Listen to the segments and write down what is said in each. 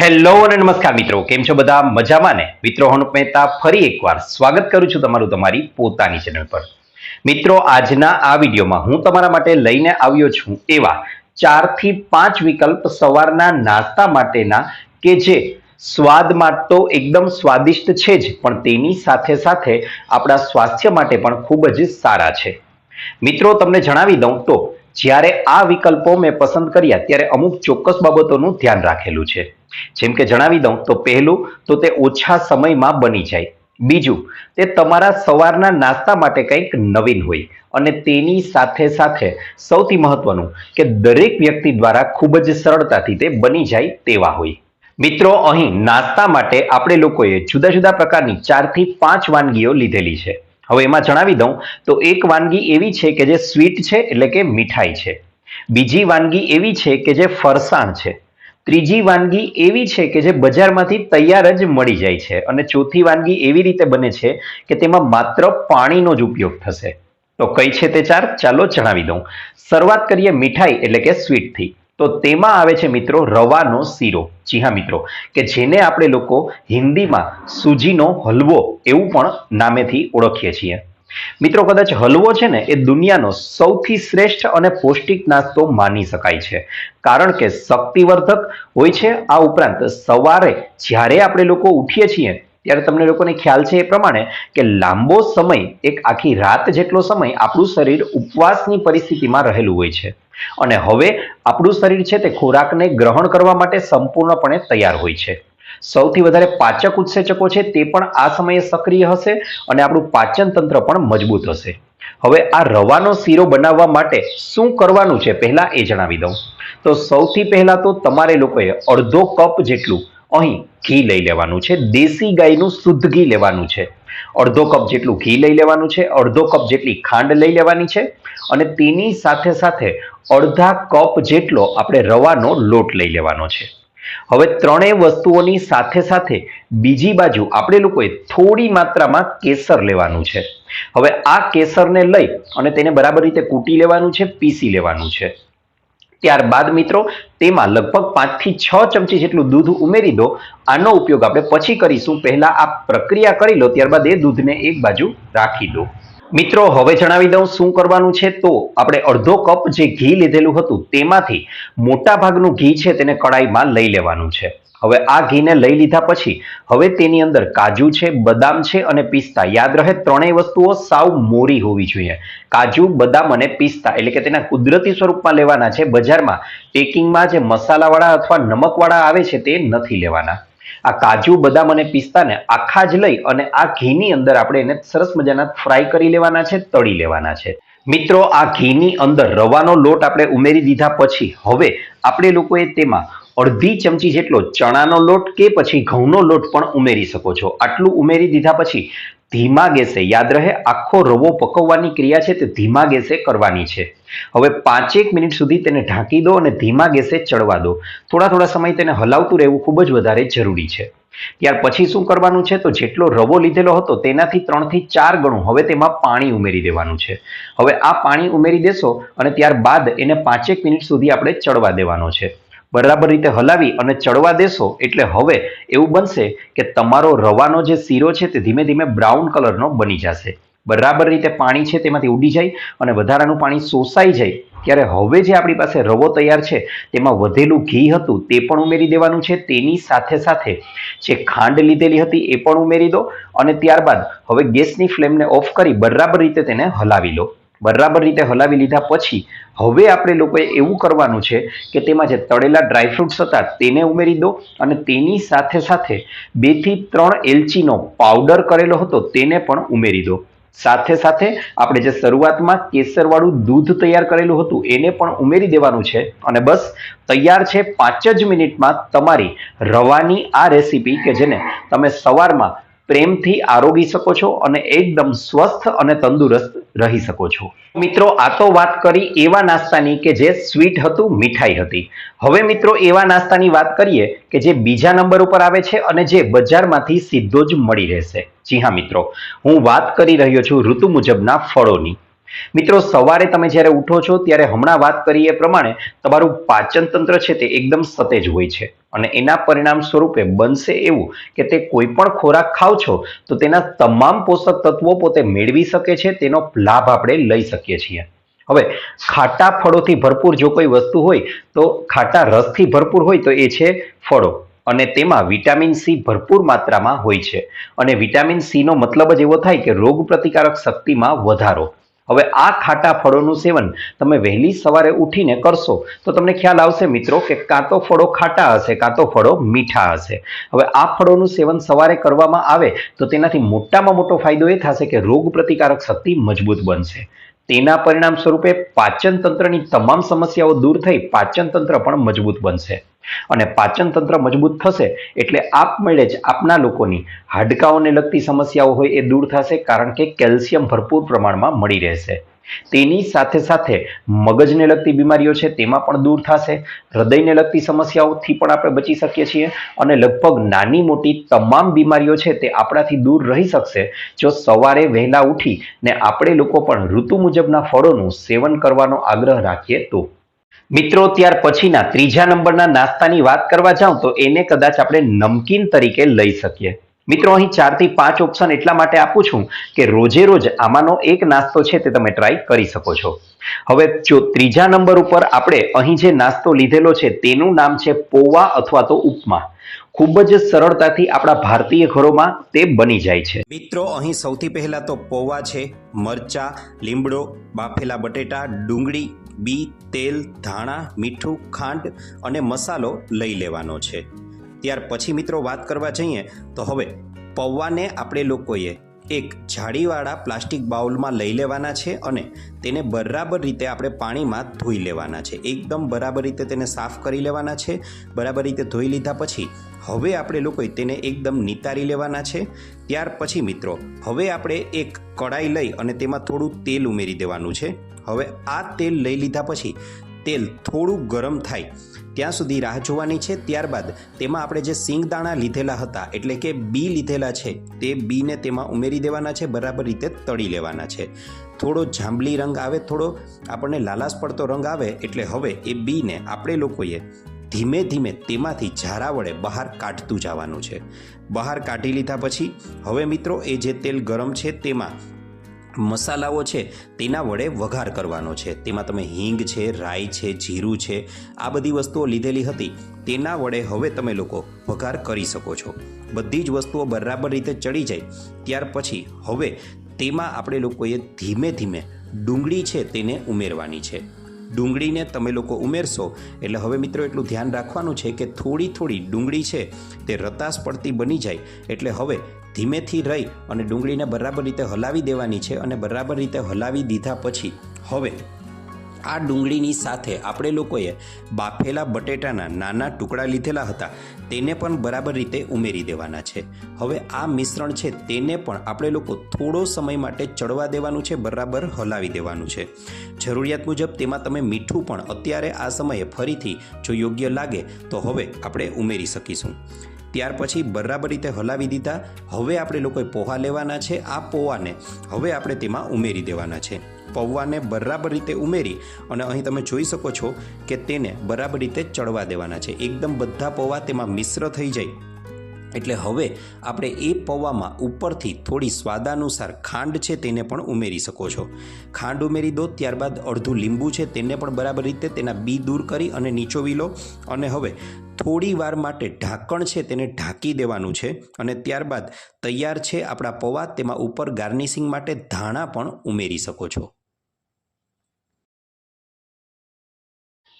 Hello અને નમસ્કાર મિત્રો. કેમ છો બધા? મજામાં ને? મિત્રો, હું મહેતા ફરી એકવાર સ્વાગત કરું છું તમારું તમારી પોતાની ચેનલ પર. મિત્રો, આજના આ વિડીયોમાં હું તમારા માટે લઈને આવ્યો છું એવા ચારથી પાંચ વિકલ્પ સવારના નાસ્તા માટેના કે જે સ્વાદમાં તો એકદમ સ્વાદિષ્ટ છે જ, પણ તેની સાથે સાથે આપણા સ્વાસ્થ્ય માટે પણ ખૂબ જ સારા છે. મિત્રો, તમને જણાવી દઉં તો જ્યારે આ વિકલ્પો મેં પસંદ કર્યા, ત્યારે અમુક ચોક્કસ બાબતોનું ધ્યાન રાખેલું છે. જેમ કે જણાવી દઉં, તો પહેલું, તો તે ઓછા સમયમાં બની જાય. બીજું, તે તમારા સવારના નાસ્તા માટે કંઈક નવીન હોય અને તેની સાથે સાથે સૌથી મહત્વનું, કે દરેક વ્યક્તિ દ્વારા ખૂબ જ સરળતાથી તે બની જાય તેવા હોય. મિત્રો, અહીં નાસ્તા માટે આપણે લોકોએ જુદા જુદા પ્રકારની ચારથી પાંચ વાનગીઓ લીધેલી છે. હવે એમાં જણાવી દઉં. તો એક વાનગી એવી છે કે જે સ્વીટ છે એટલે કે મીઠાઈ છે. બીજી વાનગી એવી છે કે જે ફરસાણ છે. ત્રીજી વાનગી એવી છે કે જે બજારમાંથી તૈયાર જ મળી જાય છે. અને ચોથી વાનગી એવી રીતે બને છે કે તેમાં માત્ર પાણીનો જ ઉપયોગ થશે. તો કઈ છે તે ચાર? ચાલો જણાવી દઉં. શરૂઆત કરીએ મીઠાઈ એટલે કે સ્વીટથી. તો તેમાં આવે છે મિત્રો રવાનો શીરો. જી હા મિત્રો. કે જેને આપણે લોકો હિન્દીમાં સૂજીનો હલવો એવું પણ નામેથી ઓળખીએ છીએ. મિત્રો કદાચ હલવો છે ને એ દુનિયાનો સૌથી શ્રેષ્ઠ અને પૌષ્ટિક નાસ્તો માની શકાય છે. કારણ કે શક્તિવર્ધક હોય છે આ ઉપરાંત સવારે જ્યારે આપણે લોકો ઉઠીએ છીએ ત્યારે તમને લોકોને ખ્યાલ છે એ પ્રમાણે કે લાંબો સમય એક આખી રાત જેટલો સમય આપણું શરીર ઉપવાસની પરિસ્થિતિમાં રહેલું હોય છે. અને હવે આપણું શરીર છે તે ખોરાકને ગ્રહણ કરવા માટે સંપૂર્ણપણે તૈયાર હોય છે. સૌથી વધારે પાચક ઉત્સેચકો છે તે પણ આ સમયે સક્રિય હશે અને આપણું પાચન તંત્ર પણ મજબૂત હશે. હવે આ રવાનો શીરો બનાવવા માટે શું કરવાનું છે પહેલા એ જણાવી દઉં. તો સૌથી પહેલા તો તમારે લોકોએ અડધો કપ જેટલું અહીં ઘી લઈ લેવાનું છે. દેશી ગાયનું શુદ્ધ ઘી લેવાનું છે. અડધો કપ જેટલું ઘી લઈ લેવાનું છે. અડધો કપ જેટલી ખાંડ લઈ લેવાની છે. અને તેની સાથે સાથે અડધા કપ જેટલો આપણે રવાનો લોટ લઈ લેવાનો છે. હવે ત્રણેય વસ્તુઓની સાથે સાથે બીજી બાજુ આપણે લોકોએ થોડી માત્રામાં કેસર લેવાનું છે. હવે આ કેસરને લઈ અને તેને બરાબર રીતે કૂટી લેવાનું છે, પીસી લેવાનું છે. ત્યારબાદ મિત્રો, તેમાં લગભગ પાંચથી છ ચમચી જેટલું દૂધ ઉમેરી દો. આનો ઉપયોગ આપણે પછી કરીશું. પહેલાં આ પ્રક્રિયા કરી લો, ત્યારબાદ એ દૂધને એક બાજુ રાખી દો મિત્રો, હવે જણાવી દઉં શું કરવાનું છે. તો આપણે અડધો કપ જે ઘી લીધેલું હતું, તેમાંથી મોટા ભાગનું ઘી છે, તેને કડાઈમાં લઈ લેવાનું છે. હવે આ ઘીને લઈ લીધા પછી હવે તેની અંદર કાજુ છે, બદામ છે અને પિસ્તા. યાદ રહે ત્રણેય વસ્તુઓ સાવ મોરી હોવી જોઈએ. કાજુ, બદામ અને પિસ્તા એટલે કે તેના કુદરતી સ્વરૂપમાં લેવાના છે. બજારમાં પેકિંગમાં જે મસાલાવાળા અથવા નમકવાળા આવે છે તે નથી લેવાના. આ કાજુ, બદામ અને પિસ્તાને આખા જ લઈ અને આ ઘીની અંદર આપણે એને સરસ મજાના ફ્રાય કરી લેવાના છે, તળી લેવાના છે. મિત્રો, આ ઘીની અંદર રવાનો લોટ આપણે ઉમેરી દીધા પછી હવે આપણે લોકોએ તેમાં અડધી ચમચી જેટલો ચણાનો લોટ કે પછી ઘઉંનો લોટ પણ ઉમેરી શકો છો. આટલું ઉમેરી દીધા પછી ધીમા ગેસે, યાદ રહે, આખો રવો પકવવાની ક્રિયા છે તે ધીમા ગેસે કરવાની છે. હવે પાંચેક મિનિટ સુધી તેને ઢાંકી દો અને ધીમા ગેસે ચડવા દો. થોડા થોડા સમય તેને હલાવતું રહેવું ખૂબ જ વધારે જરૂરી છે. ત્યાર પછી શું કરવાનું છે? તો જેટલો રવો લીધેલો હતો તેનાથી ત્રણથી ચાર ગણું. હવે તેમાં પાણી ઉમેરી દેવાનું છે. હવે આ પાણી ઉમેરી દેશો અને ત્યારબાદ એને પાંચેક મિનિટ સુધી આપણે ચડવા દેવાનો છે. બરાબર રીતે હલાવી અને ચડવા દેશો એટલે હવે એવું બનશે કે તમારો રવાનો જે શીરો છે તે ધીમે ધીમે બ્રાઉન કલરનો બની જશે. બરાબર રીતે પાણી છે તેમાંથી ઉડી જાય અને વધારાનું પાણી શોષાઈ જાય. ત્યારે હવે જે આપણી પાસે રવો તૈયાર છે તેમાં વધેલું ઘી હતું તે પણ ઉમેરી દેવાનું છે. તેની સાથે સાથે જે ખાંડ લીધેલી હતી એ પણ ઉમેરી દો અને ત્યારબાદ હવે ગેસની ફ્લેમને ઓફ કરી બરાબર રીતે તેને હલાવી લો. બરાબર રીતે હલાવી લીધા પછી હવે આપણે લોકોએ એવું કરવાનું છે કે તેમાં જે તળેલા ડ્રાયફ્રૂટ્સ હતા તેને ઉમેરી દો અને તેની સાથે સાથે બેથી ત્રણ એલચીનો પાવડર કરેલો હતો તેને પણ ઉમેરી દો. સાથે સાથે આપણે જે શરૂઆતમાં કેસરવાળું દૂધ તૈયાર કરેલું હતું એને પણ ઉમેરી દેવાનું છે અને બસ તૈયાર છે પાંચ જ મિનિટમાં તમારી રવાની આ રેસીપી કે જેને તમે સવારમાં પ્રેમથી આરોગી શકો છો અને એકદમ સ્વસ્થ અને તંદુરસ્ત રહી શકો છો. મિત્રો, આ તો વાત કરી એવા નાસ્તાની કે જે સ્વીટ હતું, મીઠાઈ હતી. હવે મિત્રો, એવા નાસ્તાની વાત કરીએ કે જે બીજા નંબર ઉપર આવે છે અને જે બજારમાંથી સીધો જ મળી રહેશે. જી હા, મિત્રો. હું વાત કરી રહ્યો છું ઋતુ મુજબના ફળોની. મિત્રો, સવારે તમે જ્યારે ઉઠો છો, ત્યારે હમણાં વાત કરી એ પ્રમાણે તમારું પાચન તંત્ર છે તે એકદમ સતેજ હોય છે અને એના પરિણામ સ્વરૂપે બનશે એવું કે તે કોઈ પણ ખોરાક ખાવ છો, તો તેના તમામ પોષક તત્વો પોતે મેળવી શકે છે, તેનો લાભ આપણે લઈ શકીએ છીએ. હવે, ખાટા ફળોથી ભરપૂર જો કોઈ વસ્તુ હોય, તો ખાટા રસથી ભરપૂર હોય તો એ છે ફળો અને તેમાં વિટામિન સી ભરપૂર માત્રામાં હોય છે. અને વિટામિન સી નો મતલબ જ એવો થાય કે રોગ પ્રતિકારક શક્તિમાં વધારો. હવે આ ખાટા ફળોનું સેવન તમે વહેલી સવારે ઉઠીને કરશો તો તમને ખ્યાલ આવશે મિત્રો કે કાં તો ફળો ખાટા હશે, કાં તો ફળો મીઠા હશે. હવે આ ફળોનું સેવન સવારે કરવામાં આવે તો તેનાથી મોટામાં મોટો ફાયદો એ થશે કે રોગ પ્રતિકારક શક્તિ મજબૂત બનશે. તેના પરિણામ સ્વરૂપે પાચન તંત્રની તમામ સમસ્યાઓ દૂર થઈ પાચન તંત્ર પણ મજબૂત બનશે. અને પાચન તંત્ર મજબૂત થશે એટલે આપમેળે જ આપના લોકોની. હાડકાઓને લગતી સમસ્યાઓ હોય એ દૂર થશે કારણ કે કેલ્શિયમ ભરપૂર પ્રમાણમાં મળી રહેશે. તેની સાથે સાથે મગજને લગતી બીમારીઓ છે તેમાં પણ દૂર થશે. હૃદયને લગતી સમસ્યાઓથી પણ આપણે બચી શકીએ છીએ અને લગભગ નાની મોટી તમામ બીમારીઓ છે તે આપણાથી દૂર રહી શકશે. જો સવારે વહેલા ઉઠી ને આપણે લોકો પણ ઋતુ મુજબના ફળોનું સેવન કરવાનો આગ્રહ રાખીએ તો. મિત્રો, ત્યાર પછીના ત્રીજા નંબરના નાસ્તાની વાત કરવા જાઉં તો એને કદાચ આપણે નમકીન તરીકે લઈ શકીએ. મિત્રો, અહીં ચારથી પાંચ ઓપ્શન એટલા માટે આપું છું કે રોજે રોજ આમાંનો એક નાસ્તો છે તે તમે ટ્રાય કરી શકો છો. હવે જો ત્રીજા નંબર ઉપર આપણે અહીં જે નાસ્તો લીધેલો છે તેનું નામ છે પોવા અથવા તો ઉપમા. ખૂબ જ સરળતાથી આપણા ભારતીય ઘરોમાં તે બની જાય છે. મિત્રો, અહીં સૌથી પહેલાં તો પૌવા છે, મરચા, લીમડો, બાફેલા બટેટા, ડુંગળી બી, તેલ, ધાણા, મીઠું, ખાંડ અને મસાલો લઈ લેવાનો છે. ત્યાર પછી મિત્રો વાત કરવા જઈએ, તો હવે પૌવાને આપણે લોકોએ એક જાળીવાળા પ્લાસ્ટિક બાઉલમાં લઈ લેવાના છે અને તેને બરાબર રીતે આપણે પાણીમાં ધોઈ લેવાના છે. એકદમ બરાબર રીતે તેને સાફ કરી લેવાના છે. બરાબર રીતે ધોઈ લીધા પછી હવે આપણે લોકોએ તેને એકદમ નિતારી લેવાના છે. ત્યાર પછી મિત્રો, હવે આપણે એક કડાઈ લઈ અને તેમાં થોડું તેલ ઉમેરી દેવાનું છે. હવે આ તેલ લઈ લીધા પછી તેલ થોડું ગરમ થાય. ત્યાં સુધી રાહ જોવાની છે. ત્યારબાદ તેમાં આપણે જે સિંગદાણા લીધેલા હતા, એટલે કે બી લીધેલા છે, તે બીને તેમાં ઉમેરી દેવાના છે. બરાબર રીતે તળી લેવાના છે. થોડો જાંબલી રંગ આવે, થોડો આપણને લાલાશ પડતો રંગ આવે, એટલે હવે એ બીને આપણે લોકોએ ધીમે ધીમે તેમાંથી ઝારા વડે બહાર કાઢતું જવાનું છે. બહાર કાઢી લીધા પછી, હવે મિત્રો, એ જે તેલ ગરમ છે, તેમાં મસાલાઓ છે, તેના વડે વઘાર કરવાનો છે. તેમાં તમે હિંગ છે, રાઈ છે, જીરું છે, આ બધી વસ્તુઓ લીધેલી હતી. તેના વડે હવે તમે લોકો વઘાર કરી શકો છો. બધી જ વસ્તુઓ બરાબર રીતે ચડી જાય. ત્યાર પછી હવે તેમાં આપણે લોકોએ ધીમે ધીમે ડુંગળી છે, તેને ઉમેરવાની છે. ડુંગળીને તમે લોકો ઉમેરશો. એટલે હવે મિત્રો એટલું ધ્યાન રાખવાનું છે કે થોડી થોડી ડુંગળી છે તે રતાશ પડતી બની જાય. એટલે હવે ધીમેથી રહી અને ડુંગળીને બરાબર રીતે હલાવી દેવાની છે અને બરાબર રીતે હલાવી દીધા પછી હવે આ ડુંગળીની સાથે આપણે લોકોએ બાફેલા બટેટાના નાના ટુકડા લીધેલા હતા. તેને પણ બરાબર રીતે ઉમેરી દેવાના છે. હવે આ મિશ્રણ છે તેને પણ આપણે લોકો થોડો સમય માટે ચડવા દેવાનું છે, બરાબર હલાવી દેવાનું છે. જરૂરિયાત મુજબ તેમાં તમે મીઠું પણ અત્યારે આ સમયે ફરીથી જો યોગ્ય લાગે તો હવે આપણે ઉમેરી શકીશું. ત્યાર પછી બરાબર રીતે હલાવી દીધા. હવે આપણે લોકોએ પોહા લેવાના છે. આ પોહાને હવે આપણે તેમાં ઉમેરી દેવાના છે. પૌવાને બરાબર રીતે ઉમેરી અને અહીં તમે જોઈ શકો છો કે તેને બરાબર રીતે ચડવા દેવાના છે. એકદમ બધા પૌવા તેમાં મિશ્ર થઈ જાય. એટલે હવે આપણે એ પૌવામાં ઉપરથી થોડી સ્વાદાનુસાર ખાંડ છે તેને પણ ઉમેરી શકો છો. ખાંડ ઉમેરી દો, ત્યારબાદ અડધું લીંબુ છે તેને પણ બરાબર રીતે તેના બી દૂર કરી અને નીચોવી લો. અને હવે થોડી વાર માટે ઢાંકણ છે તેને ઢાંકી દેવાનું છે અને ત્યારબાદ તૈયાર છે આપણા પૌવા, તેમાં ઉપર ગાર્નિશિંગ માટે ધાણા પણ ઉમેરી શકો છો.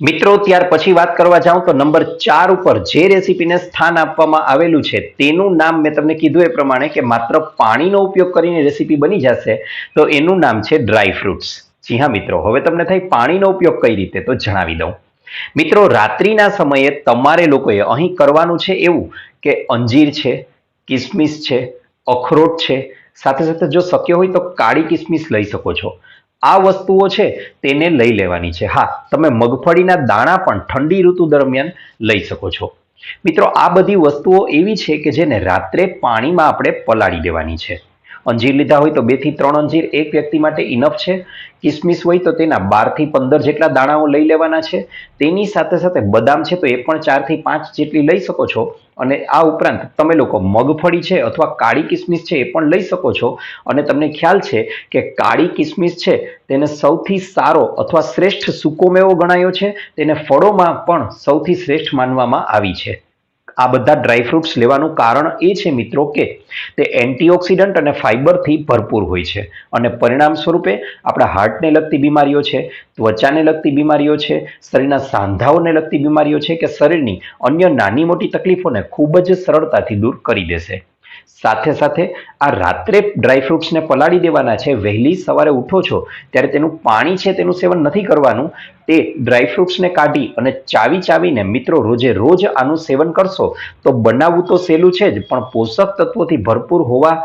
મિત્રો, ત્યાર પછી વાત કરવા જાઉં તો નંબર ચાર ઉપર જે રેસીપીને સ્થાન આપવામાં આવેલું છે, તેનું નામ મેં તમને કીધું એ પ્રમાણે કે માત્ર પાણીનો ઉપયોગ કરીને રેસીપી બની જશે, તો એનું નામ છે ડ્રાય ફ્રૂટ્સ. જી હા, મિત્રો, હવે તમને થાય પાણીનો ઉપયોગ કઈ રીતે, તો જણાવી દઉં. મિત્રો, રાત્રિના સમયે તમારે લોકોએ અહીં કરવાનું છે એવું કે અંજીર છે, કિસમિસ છે, અખરોટ છે, સાથે સાથે જો શક્ય હોય તો કાળી કિસમિસ લઈ શકો છો. આ વસ્તુઓ છે તેને લઈ લેવાની છે. હા, તમે મગફળીના દાણા પણ ઠંડી ઋતુ દરમિયાન લઈ શકો છો. મિત્રો, આ બધી વસ્તુઓ એવી છે કે જેને રાત્રે પાણીમાં આપણે પલાળી દેવાની છે. અંજીર લીધા હોય તો બેથી ત્રણ અંજીર એક વ્યક્તિ માટે ઇનફ છે. કિસમિસ હોય તો તેના બારથી પંદર જેટલા દાણાઓ લઈ લેવાના છે. તેની સાથે સાથે બદામ છે તો એ પણ ચારથી પાંચ જેટલી લઈ શકો છો. અને આ ઉપરાંત તમે લોકો મગફળી છે અથવા કાળી કિસમિસ છે એ પણ લઈ શકો છો. અને તમને ખ્યાલ છે કે કાળી કિસમિસ છે તેને સૌથી સારો અથવા શ્રેષ્ઠ સૂકો મેવો ગણાયો છે. તેને ફળોમાં પણ સૌથી શ્રેષ્ઠ માનવામાં આવી છે. આ બધા ડ્રાયફ્રૂટ્સ લેવાનું કારણ એ છે મિત્રો કે તે એન્ટીઓક્સિડન્ટ અને ફાઇબરથી ભરપૂર હોય છે. અને પરિણામ સ્વરૂપે આપણા હાર્ટને લગતી બીમારીઓ છે, ત્વચાને લગતી બીમારીઓ છે, શરીરના સાંધાઓને લગતી બીમારીઓ છે કે શરીરની અન્ય નાની મોટી તકલીફોને ખૂબ જ સરળતાથી દૂર કરી દેશે. સાથે સાથે આ રાત્રે ડ્રાયફ્રૂટ્સને પલાળી દેવાના છે. વહેલી સવારે ઉઠો છો ત્યારે તેનું પાણી છે તેનું સેવન નથી કરવાનું. તે ડ્રાયફ્રૂટ્સને કાઢી અને ચાવી ચાવીને મિત્રો રોજે રોજ આનું સેવન કરશો તો બનાવવું તો સહેલું છે જ, પણ પોષક તત્વોથી ભરપૂર હોવા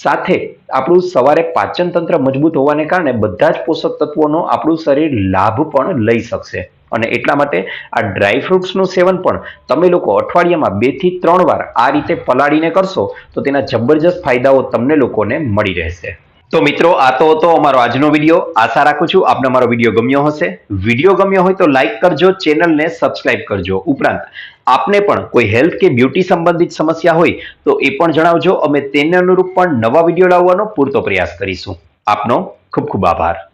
સાથે આપણું સવારે પાચનતંત્ર મજબૂત હોવાને કારણે બધા જ પોષક તત્વોનો આપણું શરીર લાભ પણ લઈ શકશે. અને એટલા માટે આ ડ્રાયફ્રૂટ્સનું સેવન પણ તમે લોકો અઠવાડિયામાં બેથી ત્રણ વાર આ રીતે પલાળીને કરશો, તો તેના જબરજસ્ત ફાયદાઓ તમને લોકોને મળી રહેશે. તો મિત્રો, આ તો હતો અમારો આજનો વીડિયો. આશા રાખું છું આપને અમારો વીડિયો ગમ્યો હશે. વીડિયો ગમ્યો હોય તો લાઇક કરજો, ચેનલને સબસ્ક્રાઇબ કરજો. ઉપરાંત, આપને પણ કોઈ હેલ્થ કે બ્યુટી સંબંધિત સમસ્યા હોય, તો એ પણ જણાવજો. અમે તેને અનુરૂપ પણ નવા વીડિયો લાવવાનો પૂરતો પ્રયાસ કરીશું. આપનો ખૂબ ખૂબ આભાર.